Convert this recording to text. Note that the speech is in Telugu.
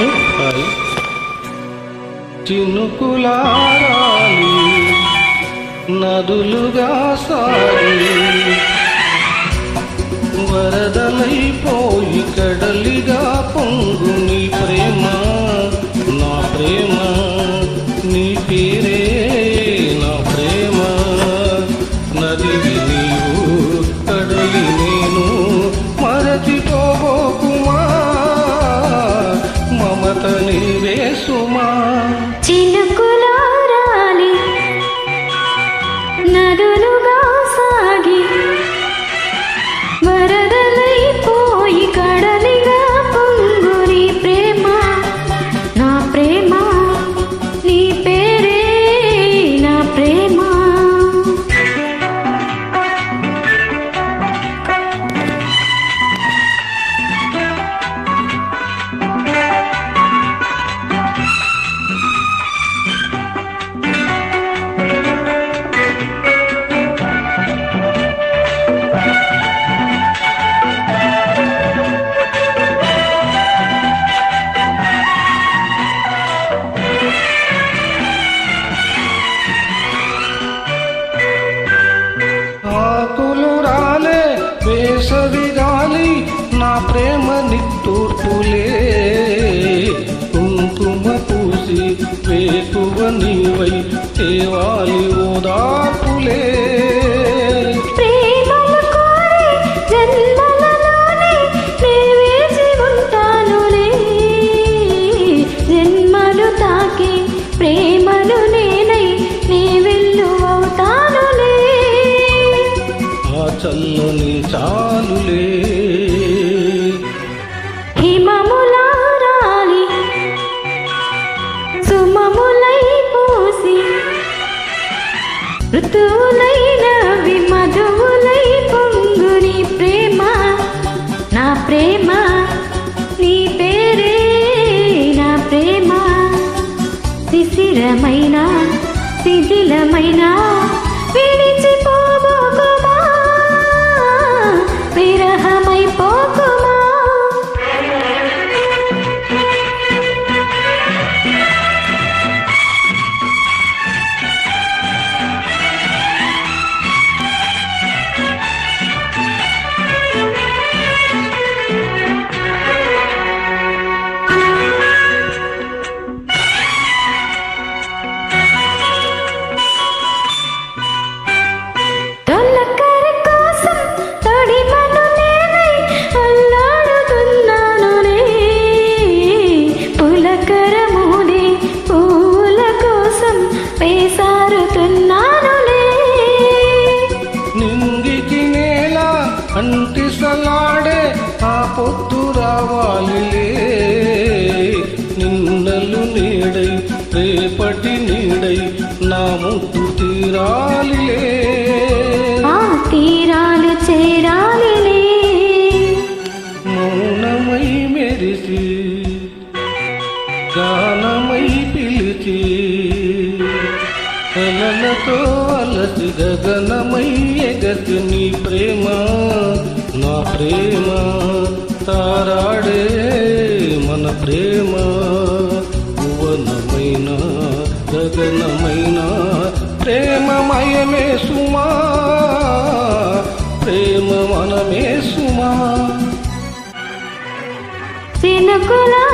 అండి చినుకులారాలి నదులుగా సారి. వరదలైపోయి కడలిగా పొంగ నీవే సుమా చిలుకు వేసవిగాలి నా ప్రేమ నిట్టూర్పులే. కుంకుమ పూసి వేకువ నీవై తేవాలి చాలులే. హిమములారాలి సుమములై పోసి ఋతువులైన విమధువులై పొంగుని ప్రేమ నా ప్రేమ నీ పేరే నా ప్రేమ. శిశిరమైన శిథిలమైన విడిచిపో అంటిసలాడే ఆ పొద్దు రావాలిలే. నిన్నలు నీడై రేపటి నీడై నా ముద్దు తీరాలిలే. ఆ తీరాలు చేరాలిలే. మౌనమై మెరిసి గానమై పిలిచి కలలతో అలసి గగనమై ఎగసి నీ ప్రేమ. ప్రేమ తారాడే మన ప్రేమ. భువనమైన గగనమైన ప్రేమమయమే సుమా. ప్రేమ మనమే సుమా. చినుకులారాలి